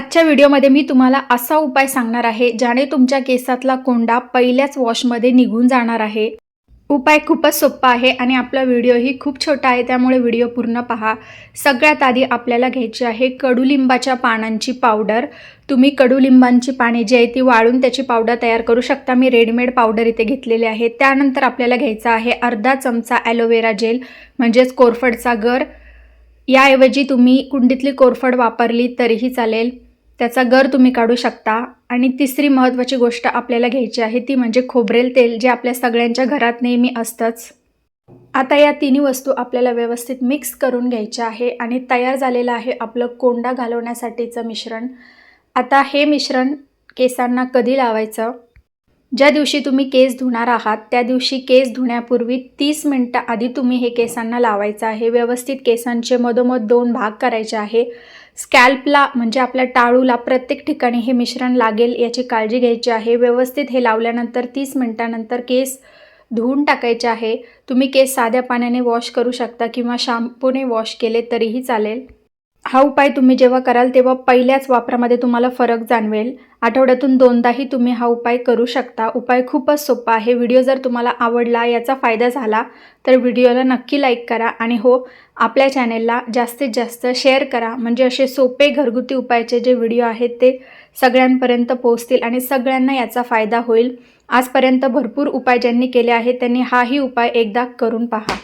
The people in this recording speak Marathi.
आजच्या व्हिडिओमध्ये मी तुम्हाला असा उपाय सांगणार आहे ज्याने तुमच्या केसातला कोंडा पहिल्याच वॉशमध्ये निघून जाणार आहे. उपाय खूपच सोपा आहे आणि आपला व्हिडिओही खूप छोटा आहे त्यामुळे व्हिडिओ पूर्ण पहा. सगळ्यात आधी आपल्याला घ्यायची आहे कडुलिंबाच्या पानांची पावडर. तुम्ही कडुलिंबांची पाने जी आहे ती वाळून त्याची पावडर तयार करू शकता. मी रेडीमेड पावडर इथे घेतलेली आहे. त्यानंतर आपल्याला घ्यायचा आहे अर्धा चमचा ॲलोवेरा जेल म्हणजेच कोरफडचा गर. याऐवजी तुम्ही कुंडीतली कोरफड वापरली तरीही चालेल. त्याचा गर तुम्ही काढू शकता. आणि तिसरी महत्त्वाची गोष्ट आपल्याला घ्यायची आहे ती म्हणजे खोबरेल तेल जे आपल्या सगळ्यांच्या घरात नेहमी असतंच. आता या तिन्ही वस्तू आपल्याला व्यवस्थित मिक्स करून घ्यायच्या आहे आणि तयार झालेलं आहे आपलं कोंडा घालवण्यासाठीचं मिश्रण. आता हे मिश्रण केसांना कधी लावायचं? ज्या दिवशी तुम्ही केस धुणार आहात त्या दिवशी केस धुण्यापूर्वी तीस मिनटं आधी तुम्ही हे केसांना लावायचं आहे. व्यवस्थित केसांचे मधोमध दोन भाग करायचे आहे. स्कॅल्पला म्हणजे आपल्या टाळूला प्रत्येक ठिकाणी हे मिश्रण लागेल याची काळजी घ्यायची आहे. व्यवस्थित हे लावल्यानंतर तीस मिनटानंतर केस धुवून टाकायचे आहे. तुम्ही केस साध्या पाण्याने वॉश करू शकता किंवा शॅम्पूने वॉश केले तरीही चालेल. हा उपाय तुम्ही जेव्हा कराल तेव्हा पहिल्याच वापरामध्ये तुम्हाला फरक जाणवेल. आठवड्यातून दोनदाही तुम्ही हा उपाय करू शकता. उपाय खूपच सोपा आहे. व्हिडिओ जर तुम्हाला आवडला याचा फायदा झाला तर व्हिडिओला नक्की लाईक करा आणि हो आपल्या चॅनेलला जास्तीत जास्त शेअर करा. म्हणजे असे सोपे घरगुती उपायाचे जे व्हिडिओ आहेत ते सगळ्यांपर्यंत पोहोचतील आणि सगळ्यांना याचा फायदा होईल. आजपर्यंत भरपूर उपाय ज्यांनी केले आहेत त्यांनी हाही उपाय एकदा करून पहा.